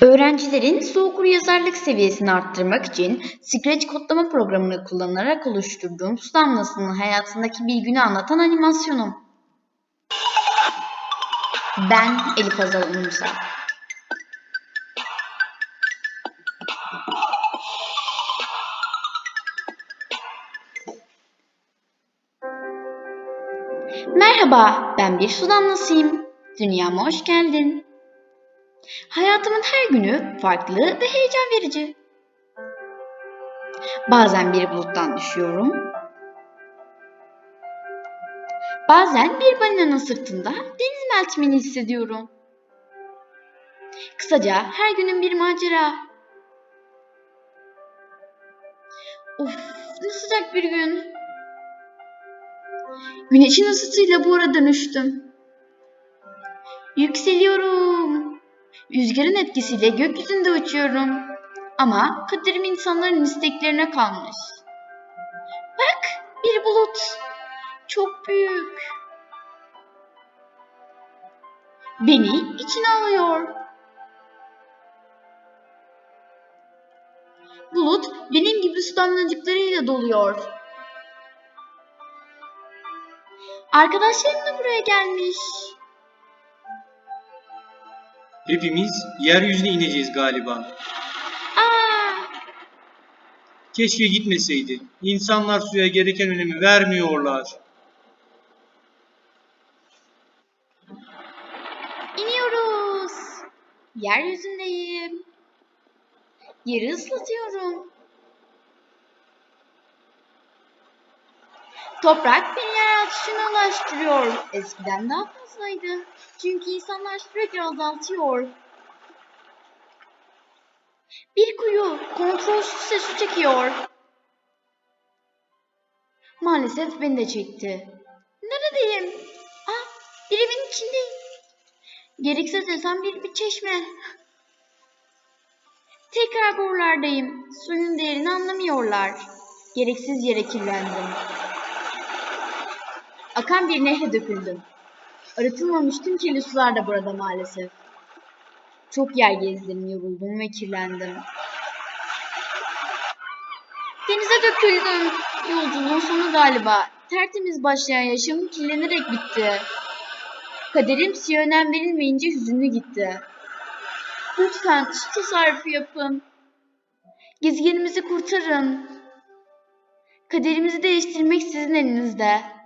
Öğrencilerin soğuk yazarlık seviyesini arttırmak için Scratch kodlama programını kullanarak oluşturduğum su damlasının hayatındaki bir günü anlatan animasyonum. Ben Elif Azal Unumsal. Merhaba, ben bir su damlasıyım. Dünyama hoş geldin. Hayatımın her günü farklı ve heyecan verici. Bazen bir buluttan düşüyorum. Bazen bir balinanın sırtında deniz meltemini hissediyorum. Kısaca her günün bir macera. Of ne sıcak bir gün. Güneşin ısısıyla buhara dönüştüm. Yükseliyorum. Rüzgarın etkisiyle gökyüzünde uçuyorum. Ama kaderim insanların isteklerine kalmış. Bak bir bulut. Çok büyük. Beni içine alıyor. Bulut benim gibi su damlacıklarıyla doluyor. Arkadaşlarım da buraya gelmiş. Hepimiz yeryüzüne ineceğiz galiba. Aa, Keşke gitmeseydi. İnsanlar suya gereken önemi vermiyorlar. iniyoruz. Yeryüzündeyim. Yeri ıslatıyorum. Toprak beni ulaştırıyor. Eskiden daha fazlaydı. Çünkü insanlar sürekli azaltıyor. Bir kuyu kontrolsüzce su çekiyor. Maalesef beni de çekti. Neredeyim? Ah, bir evin içindeyim. Gerekse desem bir, bir çeşme. Tekrar buralardayım. Suyun değerini anlamıyorlar. Gereksiz yere kirlendim. Akan bir nehre döküldüm. Arıtılmamış tüm kirli sular da burada maalesef. Çok yer gezdim, yoruldum ve kirlendim. Denize döküldüm. Yolculuğun sonu galiba. Tertemiz başlayan yaşamım kirlenerek bitti. Kaderim suya önem verilmeyince hüzünlü gitti. Lütfen su tasarrufu yapın. Gezegenimizi kurtarın. Kaderimizi değiştirmek sizin elinizde.